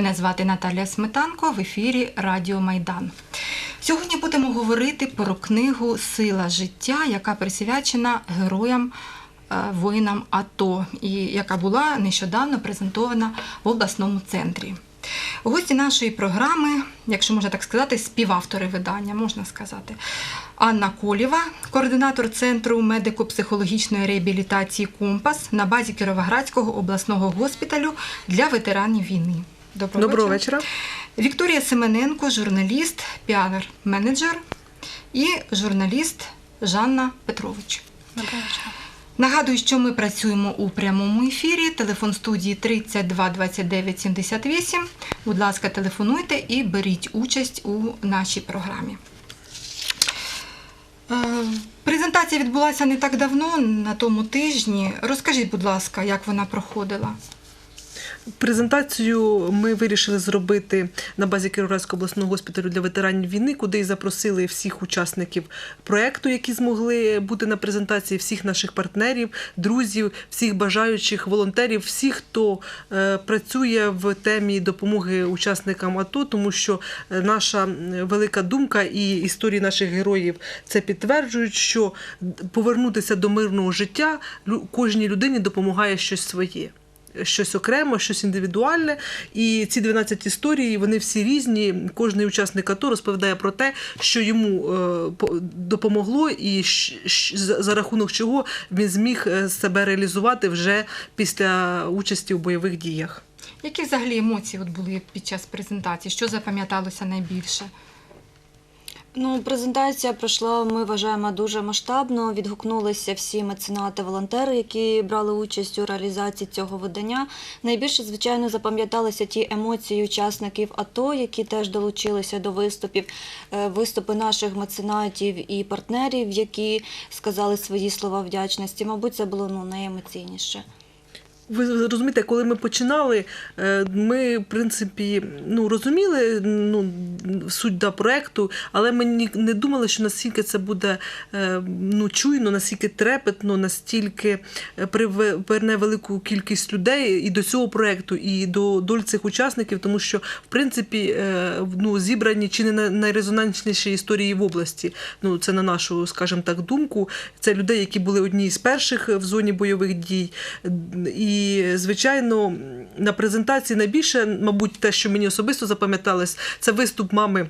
Мене звати Наталія Сметанко в ефірі Радіо Майдан. Сьогодні будемо говорити про книгу Сила життя, яка присвячена героям е, воїнам АТО, і яка була нещодавно презентована в обласному центрі. Гості нашої програми, якщо можна так сказати, співавтори видання, можна сказати. Анна Колєва, координатор Центру медико-психологічної реабілітації Компас на базі Кіровоградського обласного госпіталю для ветеранів війни. Доброго, Доброго вечора. Вікторія Семененко, журналіст, піар-менеджер і журналіст Жанна Петрович. Доброго вечора. Нагадую, що ми працюємо у прямому ефірі. Телефон студії 32 29 78. Будь ласка, телефонуйте і беріть участь у нашій програмі. Е, Презентація відбулася не так давно, на тому тижні. Розкажіть, будь ласка, як вона проходила? Презентацію ми вирішили зробити на базі Кіровоградського обласного госпіталю для ветеранів війни, куди і запросили всіх учасників проекту, які змогли бути на презентації, всіх наших партнерів, друзів, всіх бажаючих волонтерів, всіх, хто е, працює в темі допомоги учасникам АТО, тому що е, наша велика думка і історії наших героїв це підтверджують, що повернутися до мирного життя кожній людині допомагає щось своє. Щось окремо, щось індивідуальне. І ці 12 історій, вони всі різні. Кожний учасник АТО розповідає про те, що йому е, допомогло, і за рахунок чого він зміг е, себе реалізувати вже після участі у бойових діях. Які взагалі емоції от були під час презентації? Що запам'яталося найбільше? Ну, презентація пройшла, ми вважаємо, дуже масштабно. Відгукнулися всі меценати, волонтери, які брали участь у реалізації цього видання. Найбільше, звичайно, запам'яталися ті емоції учасників АТО, які теж долучилися до виступів, Е, виступи наших меценатів і партнерів, які сказали свої слова вдячності. Мабуть, це було ну, найемоційніше. Ви розумієте, коли ми починали, е, ми, в принципі, ну, розуміли ну, суть да, проекту, але ми ні- не думали, що настільки це буде е, ну, чуйно, настільки трепетно, настільки е, приверне велику кількість людей і до цього проекту, і до доль цих учасників, тому що, в принципі, ну, зібрані чи не най- найрезонансніші історії в області. Ну, це на нашу, скажімо так, думку. Це людей, які були одні з перших в зоні бойових дій. І, звичайно, на презентації найбільше, мабуть, те, що мені особисто запам'яталось, це виступ мами.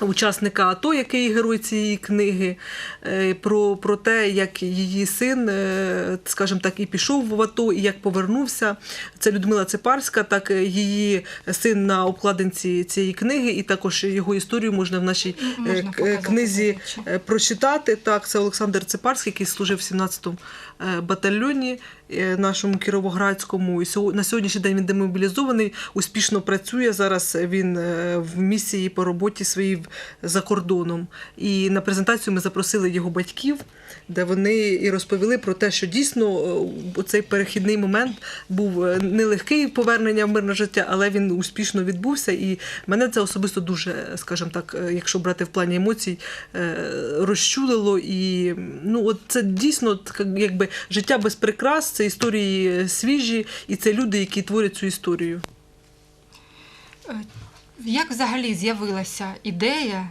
Учасника АТО, який герой цієї книги, е, про, про те, як її син, е, скажімо так, і пішов в АТО, і як повернувся. Це Людмила Цепарська, так е, її син на обкладинці цієї книги, і також його історію можна в нашій Можна показати, книзі прочитати. Так, це Олександр Цепарський, який служив в 17-му е, батальйоні е, нашому Кіровоградському. І на сьогоднішній день він демобілізований, успішно працює. Зараз він е, в місії по роботі своїй за кордоном. І на презентацію ми запросили його батьків, де вони і розповіли про те, що дійсно е, цей перехідний момент був е, нелегкий повернення в мирне життя, але він успішно відбувся. І мене це особисто дуже, скажімо так, е, якщо брати в плані емоцій, е, розчулило. І ну, от це дійсно якби життя без прикрас, це історії е, свіжі, і це люди, які творять цю історію. Е, Як взагалі з'явилася ідея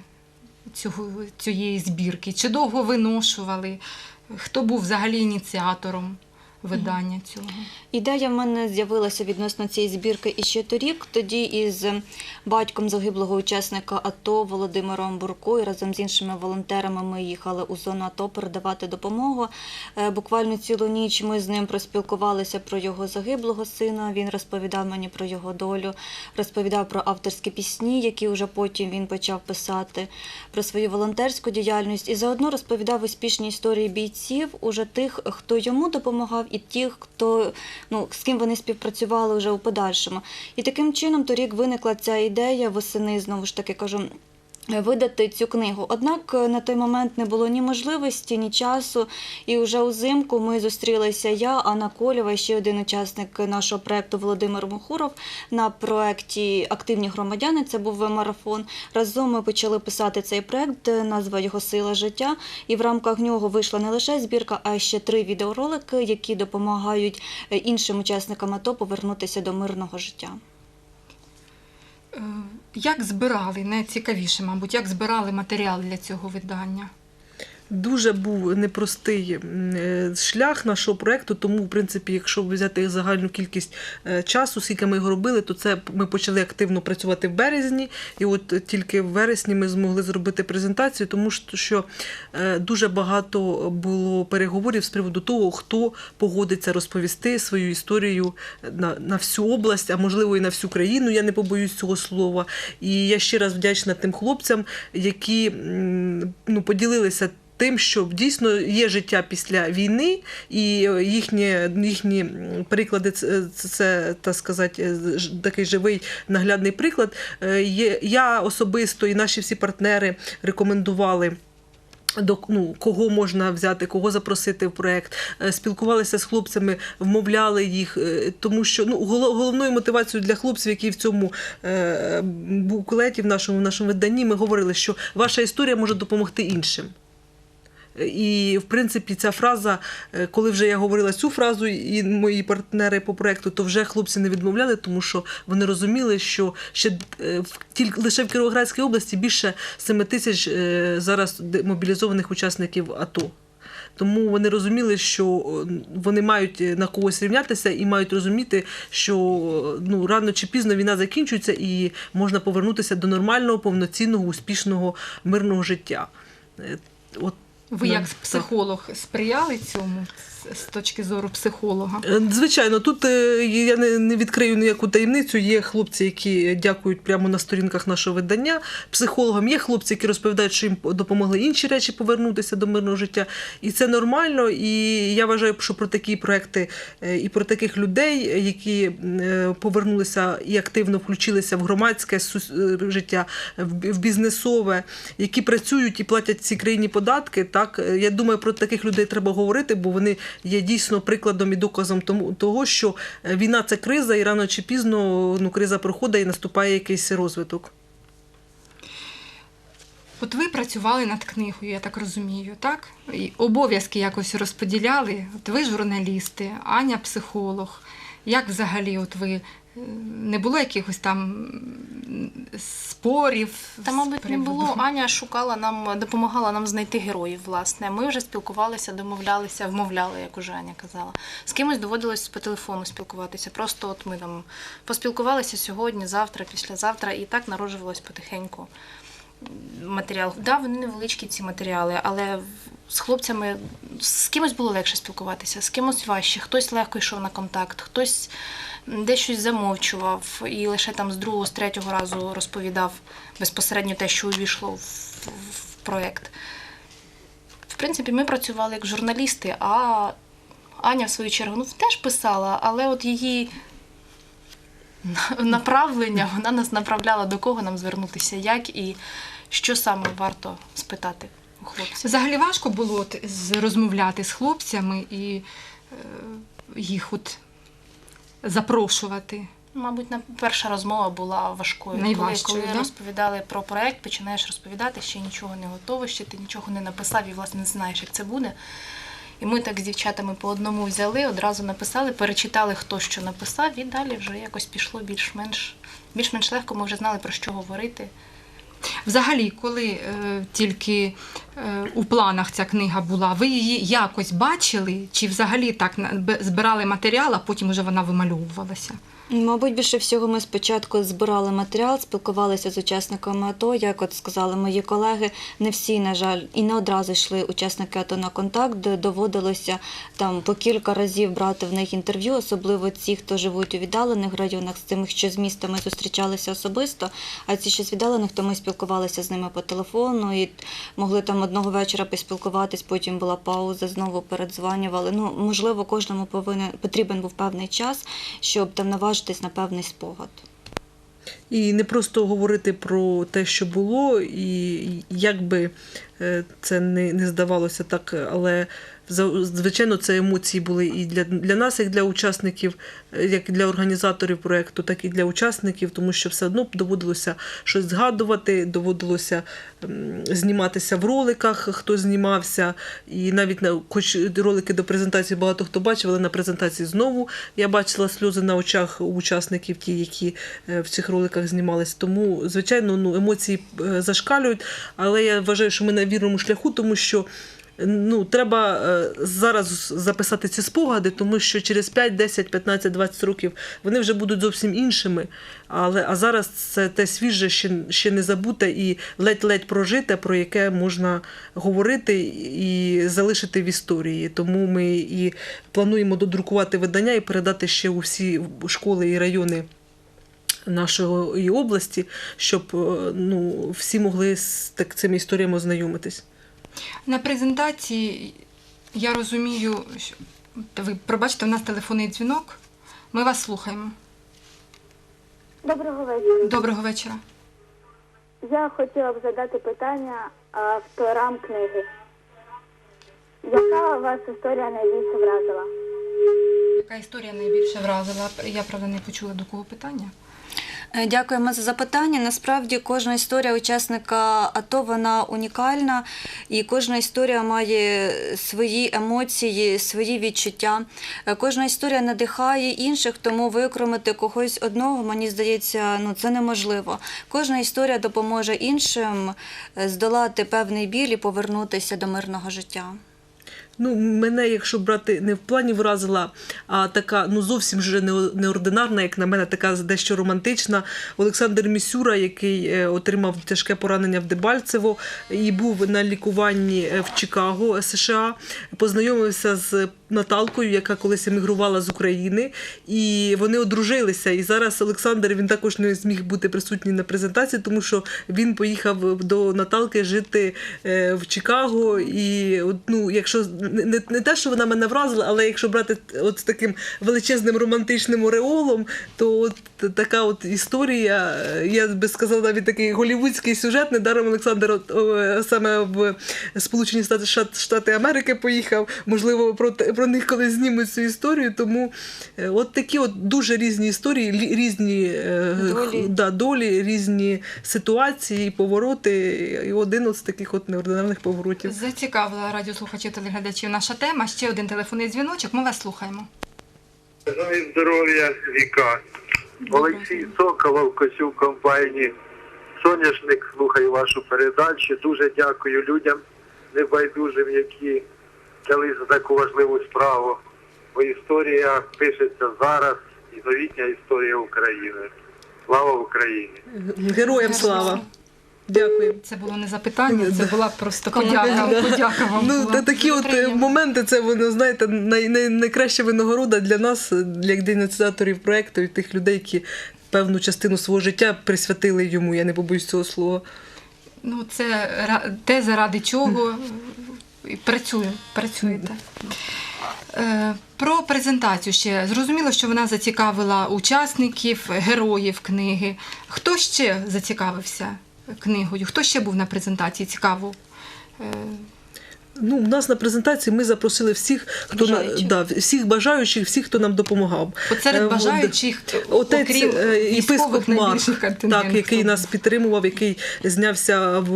цього, цієї збірки? Чи довго виношували? Хто був взагалі ініціатором видання цього? Ідея в мене з'явилася відносно цієї збірки іще торік. Тоді із батьком загиблого учасника АТО Володимиром Бурко і разом з іншими волонтерами ми їхали у зону АТО передавати допомогу. Е, Буквально цілу ніч ми з ним проспілкувалися про його загиблого сина. Він розповідав мені про його долю, розповідав про авторські пісні, які вже потім він почав писати, про свою волонтерську діяльність і заодно розповідав успішні історії бійців, уже тих, хто йому допомагав, і тих, хто ну з ким вони співпрацювали вже у подальшому. І таким чином торік виникла ця ідея восени, знову ж таки кажу. Видати цю книгу. Однак е, на той момент не було ні можливості, ні часу. І вже узимку ми зустрілися я, Анна Колєва, ще один учасник нашого проекту Володимир Мухуров на проекті Активні громадяни. Це був марафон. Разом ми почали писати цей проект. Назва його Сила життя. І в рамках нього вийшла не лише збірка, а ще три відеоролики, які допомагають е, іншим учасникам АТО повернутися до мирного життя. Е, Як збирали, найцікавіше, мабуть, як збирали матеріал для цього видання? Дуже був непростий е, шлях нашого проекту, тому, в принципі, якщо взяти загальну кількість е, часу, скільки ми його робили, то це ми почали активно працювати в березні, і от тільки в вересні ми змогли зробити презентацію, тому що- е, дуже багато було переговорів з приводу того, хто погодиться розповісти свою історію на, на всю область, а можливо і на всю країну. Я не побоюсь цього слова. І я ще раз вдячна тим хлопцям, які ну, поділилися тим, що дійсно є життя після війни, і їхні, їхні приклади це, це, так сказати, такий живий наглядний приклад. Е, я особисто і наші всі партнери рекомендували. До ну, кого можна взяти, кого запросити в проект, Е, спілкувалися з хлопцями, вмовляли їх, е, тому що ну голо- головною мотивацією для хлопців, які в цьому буклеті, в нашому в нашому виданні, ми говорили, що ваша історія може допомогти іншим. І, в принципі, ця фраза, е, коли вже я говорила цю фразу, і мої партнери по проекту, то вже хлопці не відмовляли, тому що вони розуміли, що ще е, тільки лише в Кіровоградській області більше 7 тисяч е, зараз мобілізованих учасників АТО. Тому вони розуміли, що вони мають на когось рівнятися і мають розуміти, що ну рано чи пізно війна закінчується і можна повернутися до нормального, повноцінного, успішного, мирного життя. От Ви як психолог сприяли цьому з- точки зору психолога? Е, Звичайно, тут е, я не, відкрию ніяку таємницю. Є хлопці, які дякують прямо на сторінках нашого видання психологам. Є хлопці, які розповідають, що їм допомогли інші речі повернутися до мирного життя. І це нормально. І я вважаю, що про такі проекти е, і про таких людей, які повернулися і активно включилися в громадське життя, в бізнесове, які працюють і платять цій країні податки. Так я думаю, про таких людей треба говорити, бо вони є дійсно прикладом і доказом того, що е, війна це криза, і рано чи пізно ну криза проходить і наступає якийсь розвиток. От ви працювали над книгою, я так розумію, так? І обов'язки якось розподіляли. От ви журналісти, Аня психолог. Як взагалі, от ви не було якихось там спорів? Та, мабуть, не було. Аня шукала нам, допомагала нам знайти героїв. Власне, ми вже спілкувалися, домовлялися, вмовляли, як уже Аня казала. З кимось доводилось по телефону спілкуватися. Просто от ми там поспілкувалися сьогодні, завтра, післязавтра, і так народжувалось потихеньку матеріал. Да, вони невеличкі ці матеріали, але з хлопцями з кимось було легше спілкуватися, з кимось важче. Хтось легко йшов на контакт, хтось десь щось замовчував і лише там з другого, з третього разу розповідав безпосередньо те, що увійшло в, в, в проєкт. В принципі, ми працювали як журналісти, а Аня, в свою чергу, ну, теж писала, але от її направлення, вона нас направляла до кого нам звернутися, як і що саме варто спитати у хлопців. Взагалі важко було от розмовляти з хлопцями і е, їх от запрошувати. Мабуть, перша розмова була важкою. Найважчою, коли, коли да? розповідали про проект, починаєш розповідати, ще нічого не готово, ще ти нічого не написав і власне не знаєш, як це буде. І ми так з дівчатами по одному взяли, одразу написали, перечитали, хто що написав, і далі вже якось пішло більш-менш більш-менш легко. Ми вже знали про що говорити. Взагалі, коли е, тільки е, у планах ця книга була, ви її якось бачили, чи взагалі так збирали матеріал, а потім вже вона вимальовувалася? Мабуть, більше всього ми спочатку збирали матеріал, спілкувалися з учасниками АТО. Як от сказали мої колеги, не всі, на жаль, і не одразу йшли учасники АТО на контакт, доводилося там по кілька разів брати в них інтерв'ю, особливо ті, хто живуть у віддалених районах, з тими, що з містами зустрічалися особисто. А ці, що з віддалених, то ми спілкувалися з ними по телефону і могли там одного вечора поспілкуватись, потім була пауза, знову передзванювали. Ну, можливо, кожному повинен потрібен був певний час, щоб там наважитись на певний спогад. І не просто говорити про те, що було, і як би е, це не, здавалося так, але звичайно, це емоції були і для, для нас, як для учасників, е, як для організаторів проєкту, так і для учасників, тому що все одно доводилося щось згадувати, доводилося зніматися в роликах, хто знімався, і навіть на хоч ролики до презентації багато хто бачив, але на презентації знову я бачила сльози на очах у учасників, ті, які е, в цих роликах знімалися. Тому, звичайно, ну емоції е, зашкалюють, але я вважаю, що ми на вірному шляху, тому що. Ну, треба е, зараз записати ці спогади, тому що через 5, 10, 15, 20 років вони вже будуть зовсім іншими. Але а зараз це те свіже, ще, ще не забуте і ледь-ледь прожите, про яке можна говорити і залишити в історії. Тому ми і плануємо додрукувати видання і передати ще у всі школи і райони нашої області, щоб е, ну, всі могли з так, цими історіями ознайомитись. На презентації я розумію, що ви пробачте, у нас телефонний дзвінок. Ми вас слухаємо. Доброго вечора. Доброго вечора. Я хотіла б задати питання авторам книги. Яка вас історія найбільше вразила? Яка історія найбільше вразила? Я правда не почула до кого питання. Е, Дякуємо за запитання. Насправді кожна історія учасника АТО вона унікальна, і кожна історія має свої емоції, свої відчуття. Е, Кожна історія надихає інших, тому викромити когось одного, мені здається, ну це неможливо. Кожна історія допоможе іншим е, здолати певний біль і повернутися до мирного життя. Ну, мене, якщо брати не в плані вразила, а така ну зовсім вже неординарна, як на мене, така дещо романтична. Олександр Місюра, який е, отримав тяжке поранення в Дебальцево і був на лікуванні е, в Чикаго, США, познайомився з Наталкою, яка колись емігрувала з України, і вони одружилися. І зараз Олександр він також не зміг бути присутній на презентації, тому що він поїхав до Наталки жити е, в Чикаго. І ну, якщо не, не те, що вона мене вразила, але якщо брати от з таким величезним романтичним ореолом, то от така от історія, е, я би сказала, навіть такий голівудський сюжет. Недаром Олександр от, о, саме в Сполучені Штати, Штати Америки поїхав. Можливо, про, про них колись знімуть цю історію. Тому е, от такі от дуже різні історії, різні е, Долі. х- да, долі, різні ситуації, повороти. І один от з таких от неординарних поворотів. Зацікавила радіослухачів телеглядачів наша тема. Ще один телефонний дзвіночок. Ми вас слухаємо. Бажаю здоров'я віка. Олексій Соколов, Косюк компанії. Соняшник, слухаю вашу передачу. Дуже дякую людям небайдужим, які взяли за таку важливу справу. Бо історія пишеться зараз і новітня історія України. Слава Україні! Героям слава! Дякую. Це було не запитання, це була просто подяка. Подяка вам. Ну, була. та такі от е, моменти, це воно, знаєте, най, най, найкраща винагорода для нас, для ініціаторів проєкту і тих людей, які певну частину свого життя присвятили йому. Я не побоюсь цього слова. Ну, це те, заради чого і працюю, працюєте. Е, Про презентацію ще зрозуміло, що вона зацікавила учасників, героїв книги. Хто ще зацікавився книгою? Хто ще був на презентації? Цікаво. Е, Ну, у нас на презентації ми запросили всіх, хто на, да, всіх бажаючих, всіх, хто нам допомагав. От серед Е, бажаючих, Отець окрім е, єпископ Марк, так, який нас підтримував, який знявся в,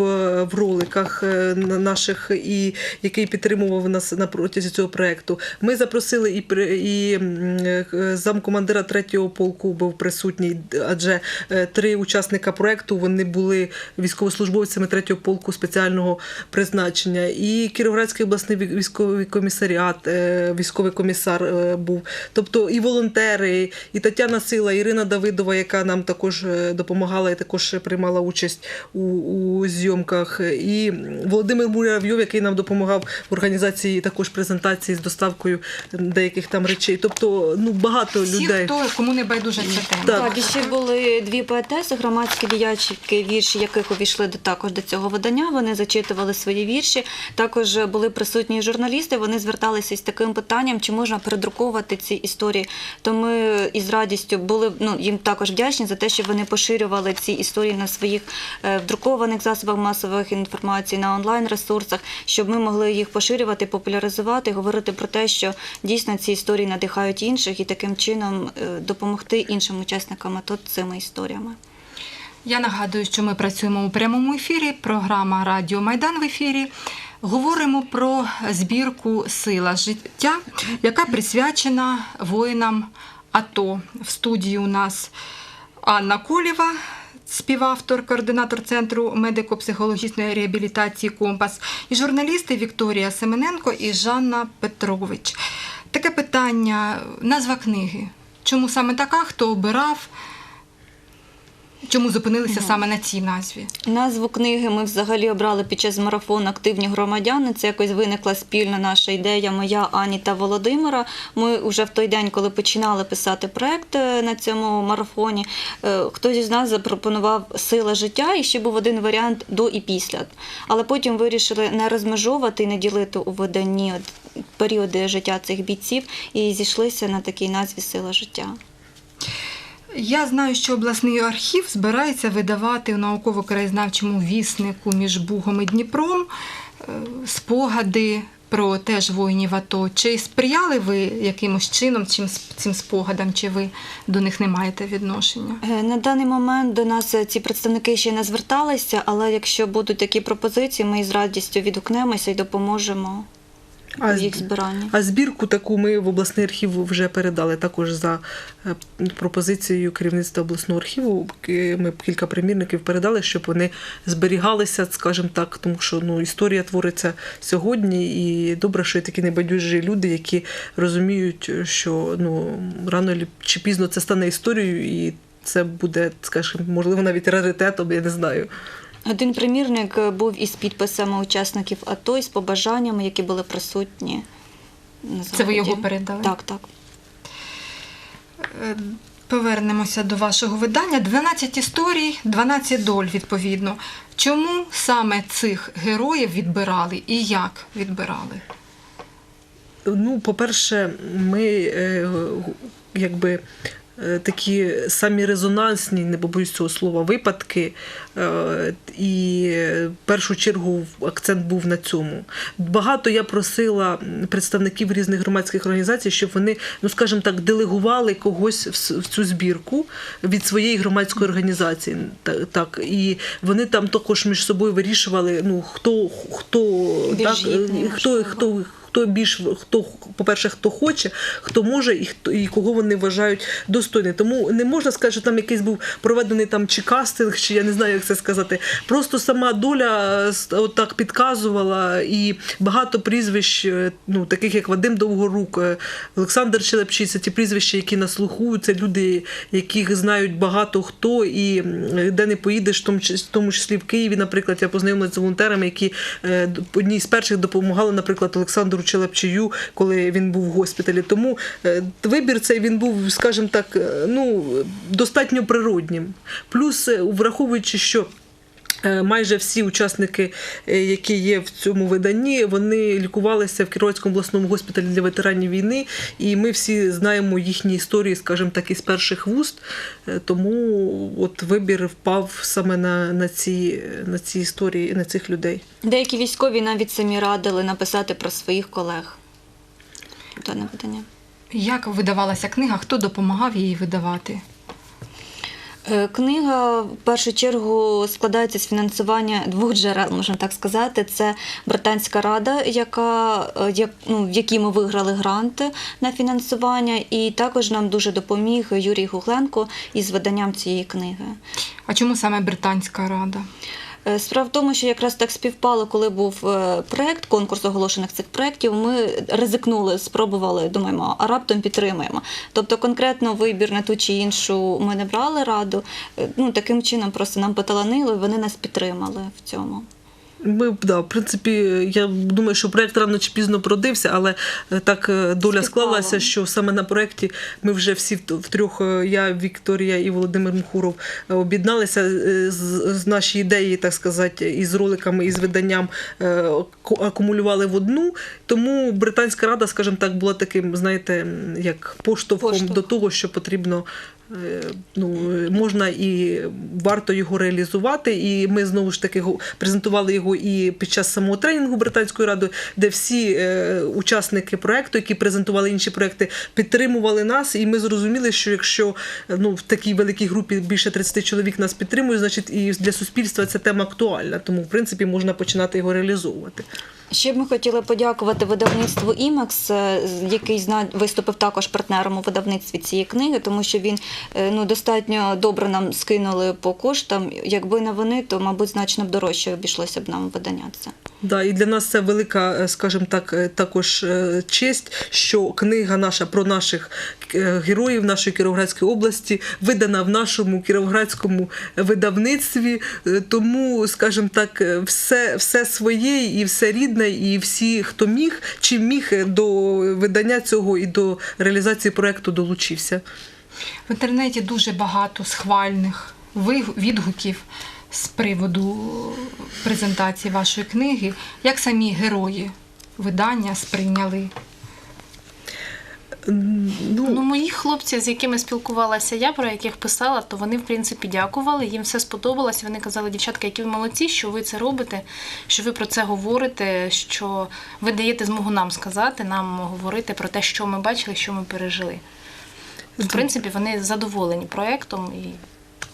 в роликах е, наших і який підтримував нас на протязі цього проекту. Ми запросили і, і е, замкомандира третього полку був присутній, адже е, три учасника проекту вони були військовослужбовцями третього полку спеціального призначення. І Кіровоградський обласний військовий комісаріат, е, військовий комісар е, був. Тобто і волонтери, і Тетяна Сила, Ірина Давидова, яка нам також е, допомагала і також приймала участь у, у зйомках. І Володимир Муравйов, який нам допомагав в організації також презентації з доставкою деяких там речей. Тобто, ну багато всі, людей. хто кому не байдужа ця тема. Так. Так, і ще були дві поетеси, громадські діячки, вірші яких увійшли до також до цього видання. Вони зачитували свої вірші. Також також були присутні журналісти. Вони зверталися із таким питанням, чи можна передруковувати ці історії. То ми із радістю були ну їм також вдячні за те, що вони поширювали ці історії на своїх е, друкованих засобах масових інформації, на онлайн ресурсах, щоб ми могли їх поширювати, популяризувати, говорити про те, що дійсно ці історії надихають інших, і таким чином е, допомогти іншим учасникам АТО цими історіями. Я нагадую, що ми працюємо у прямому ефірі. Програма Радіо Майдан в ефірі. Говоримо про збірку Сила життя, яка присвячена воїнам АТО. В студії у нас Анна Колєва, співавтор, координатор центру медико-психологічної реабілітації Компас, і журналісти Вікторія Семененко і Жанна Петрович. Таке питання: назва книги. Чому саме така? Хто обирав? Чому зупинилися саме на цій назві? Назву книги ми взагалі обрали під час марафону Активні громадяни. Це якось виникла спільна наша ідея, моя Ані та Володимира. Ми вже в той день, коли починали писати проект е, на цьому марафоні, е, хтось із нас запропонував сила життя, і ще був один варіант до і після. Але потім вирішили не розмежовувати і не ділити у виданні періоди життя цих бійців і зійшлися на такій назві Сила життя. Я знаю, що обласний архів збирається видавати у науково-краєзнавчому віснику між Бугом і Дніпром е, спогади про теж воїнів АТО. Чи сприяли ви якимось чином цим, цим спогадам, чи ви до них не маєте відношення? Е, На даний момент до нас е, ці представники ще не зверталися, але якщо будуть такі пропозиції, ми із радістю відгукнемося і допоможемо А в їх збиранні. А збірку таку ми в обласний архів вже передали також за е, пропозицією керівництва обласного архіву. Ми кілька примірників передали, щоб вони зберігалися, скажімо так, тому що ну, історія твориться сьогодні, і добре, що є такі небайдужі люди, які розуміють, що ну, рано чи пізно це стане історією, і це буде, скажімо, можливо, навіть раритетом, я не знаю. Один примірник е, був із підписами учасників АТО і з побажаннями, які були присутні. на Це ви його передали? Так, так. Е, Повернемося до вашого видання. 12 історій, 12 доль, відповідно. Чому саме цих героїв відбирали і як відбирали? Ну, по-перше, ми е, якби. Е, Такі самі резонансні, не побоюсь цього слова, випадки, е, і в першу чергу акцент був на цьому. Багато я просила представників різних громадських організацій, щоб вони, ну скажімо так, делегували когось в цю збірку від своєї громадської організації. Та- Так, і вони там також між собою вирішували, ну хто хто так, гідний, хто, хто хто більш хто по-перше, хто хоче, хто може і хто і кого вони вважають достойним. Тому не можна сказати, що там якийсь був проведений там чи кастинг, чи я не знаю, як це сказати. Просто сама доля е, отак підказувала, і багато прізвищ, е, ну таких як Вадим Довгорук, е, Олександр Челепчий, це ті прізвища, які на слуху, це люди, яких знають багато хто, і де не поїдеш, в тому числі, в Києві, наприклад, я познайомилася з волонтерами, які одні з перших допомагали, наприклад, Олександру Челепчию, коли він був в госпіталі. Тому е, вибір цей він був, скажімо так, е, ну достатньо природнім. Плюс, е, враховуючи, що Майже всі учасники, е, які є в цьому виданні, вони лікувалися в Кіровському обласному госпіталі для ветеранів війни, і ми всі знаємо їхні історії, скажімо так, із перших вуст. Е, Тому от вибір впав саме на, на, ці, на ці історії, на цих людей. Деякі військові навіть самі радили написати про своїх колег. Дане видання. Як видавалася книга? Хто допомагав її видавати? Е, Книга в першу чергу складається з фінансування двох джерел, можна так сказати. Це британська рада, яка е, як ну в якій ми виграли гранти на фінансування, і також нам дуже допоміг Юрій Гугленко із виданням цієї книги. А чому саме Британська рада? Е, Справа в тому, що якраз так співпало, коли був е, проект, конкурс оголошених цих проєктів, ми ризикнули, спробували, думаємо, а раптом підтримаємо. Тобто конкретно вибір на ту чи іншу ми не брали раду. Е, Ну, таким чином просто нам поталанило, і вони нас підтримали в цьому. Ми да, в принципі, я думаю, що проект рано чи пізно продився, але е, так е, доля склалася, що саме на проєкті ми вже всі в- втрьох, е, я, Вікторія і Володимир Мухуров, об'єдналися з, з наші ідеї, так сказати, із роликами, і з виданням акумулювали в одну. Тому британська рада, скажімо так, була таким, знаєте, як поштовхом Поштовх. до того, що потрібно. Е, Ну, можна і варто його реалізувати. І ми знову ж таки презентували його і під час самого тренінгу британської ради, де всі е, учасники проекту, які презентували інші проекти, підтримували нас. І ми зрозуміли, що якщо е, ну, в такій великій групі більше 30 чоловік нас підтримують, значить і для суспільства ця тема актуальна. Тому, в принципі, можна починати його реалізовувати. Ще б ми хотіли подякувати видавництву «Імекс», е, який виступив також партнером у видавництві цієї книги, тому що він е, ну, достатньо добре нам скинули по коштам. Якби не вони, то, мабуть, значно б дорожче обійшлося б нам видання це. Да, і для нас це велика, е, скажімо так, також честь, що книга наша про наших героїв нашої Кіровоградської області видана в нашому кіровоградському видавництві. Е, Тому, скажімо так, е, все, все своє і все рідне, і всі, хто міг, чим міг е, до видання цього і до реалізації проекту долучився. В інтернеті дуже багато схвальних відгуків з приводу презентації вашої книги. Як самі герої видання сприйняли? Ну, Ну, мої хлопці, з якими спілкувалася я, про яких писала, то вони, в принципі, дякували. Їм все сподобалось. Вони казали, дівчатка, які ви молодці, що ви це робите, що ви про це говорите, що ви даєте змогу нам сказати, нам говорити про те, що ми бачили, що ми пережили. В принципі, вони задоволені проектом і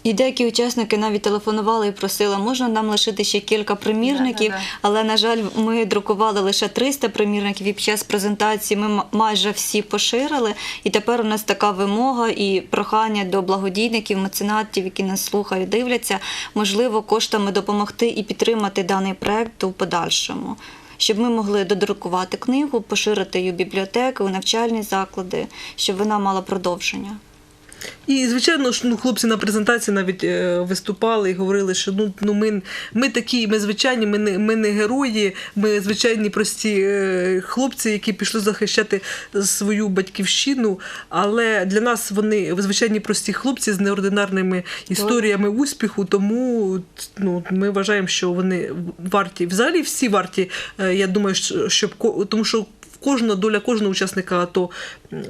І деякі учасники навіть телефонували і просили, можна нам лишити ще кілька примірників, але, на жаль, ми друкували лише 300 примірників, і під час презентації ми майже всі поширили. І тепер у нас така вимога і прохання до благодійників, меценатів, які нас слухають, дивляться, можливо, коштами допомогти і підтримати даний проект у подальшому. Щоб ми могли додрукувати книгу, поширити її у бібліотеки, у навчальні заклади, щоб вона мала продовження. І, звичайно ж, ну, хлопці на презентації навіть е, виступали і говорили, що ну, ну ми, ми такі, ми звичайні, ми не, ми не герої, ми звичайні прості е, хлопці, які пішли захищати свою батьківщину. Але для нас вони звичайні прості хлопці з неординарними історіями успіху. Тому ну, ми вважаємо, що вони варті. Взагалі всі варті. е, Я думаю, що- щоб тому що. Кожна доля кожного учасника АТО,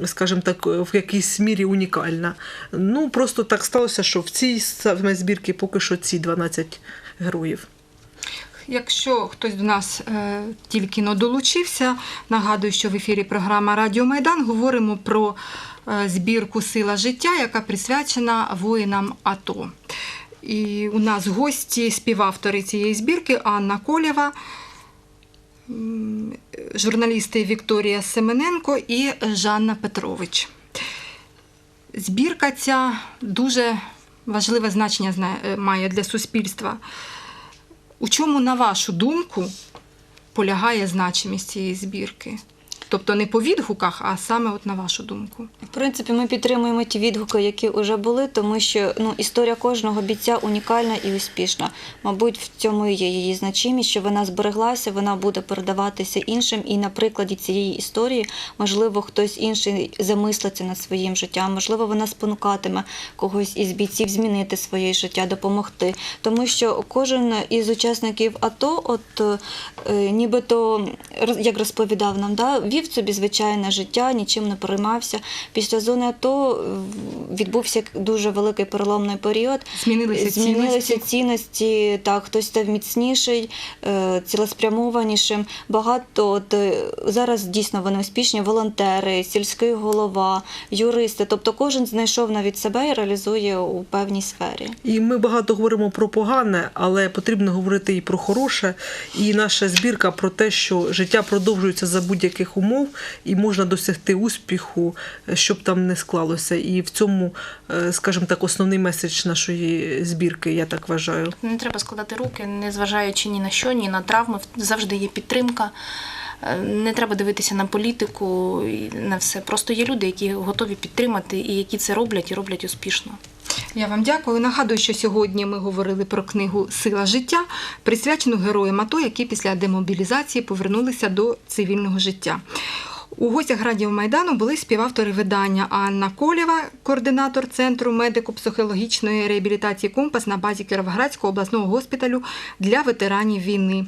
скажімо так, в якійсь мірі унікальна. Ну просто так сталося, що в цій саме збірці поки що ці 12 героїв. Якщо хтось до нас е, тільки но долучився, нагадую, що в ефірі програма Радіо Майдан говоримо про е, збірку Сила життя, яка присвячена воїнам АТО. І у нас гості співавтори цієї збірки Анна Колєва, журналісти Вікторія Семененко і Жанна Петрович. Збірка ця дуже важливе значення е, має для суспільства. У чому, на вашу думку, полягає значимість цієї збірки? Тобто не по відгуках, а саме от на вашу думку. В принципі, ми підтримуємо ті відгуки, які вже були, тому що ну, історія кожного бійця унікальна і успішна. Мабуть, в цьому є її значимість, що вона збереглася, вона буде передаватися іншим. І на прикладі цієї історії, можливо, хтось інший замислиться над своїм життям, можливо, вона спонукатиме когось із бійців змінити своє життя, допомогти. Тому що кожен із учасників АТО, от е, нібито як розповідав нам, да, вів собі звичайне життя, нічим не переймався. Після зони АТО е, відбувся дуже великий переломний період. Змінилися Змінилися цінності. цінності, так, хтось став міцніший, е, цілеспрямованішим. Багато от, е, зараз дійсно вони успішні волонтери, сільський голова, юристи. Тобто кожен знайшов навіть себе і реалізує у певній сфері. І ми багато говоримо про погане, але потрібно говорити і про хороше. І наша збірка про те, що життя продовжується за будь-яких умов, і можна досягти успіху, е, щоб там не склалося. І в цьому, е, скажімо так, основний меседж нашої збірки, я так вважаю. не треба складати руки, не зважаючи ні на що, ні на травми. Завжди є підтримка. Е, не треба дивитися на політику на все. Просто є люди, які готові підтримати і які це роблять і роблять успішно. Я вам дякую. Нагадую, що сьогодні ми говорили про книгу Сила життя, присвячену героям АТО, які після демобілізації повернулися до цивільного життя. У гостях Радіо Майдану були співавтори видання Анна Колєва, координатор Центру медико-психологічної реабілітації Компас на базі Кіровоградського обласного госпіталю для ветеранів війни.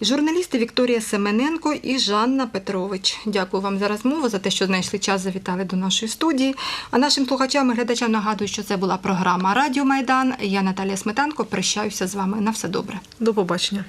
Журналісти Вікторія Семененко і Жанна Петрович. Дякую вам за розмову, за те, що знайшли час, завітали до нашої студії. А нашим слухачам і глядачам нагадую, що це була програма Радіо Майдан. Я Наталія Сметанко. Прощаюся з вами. На все добре. До побачення.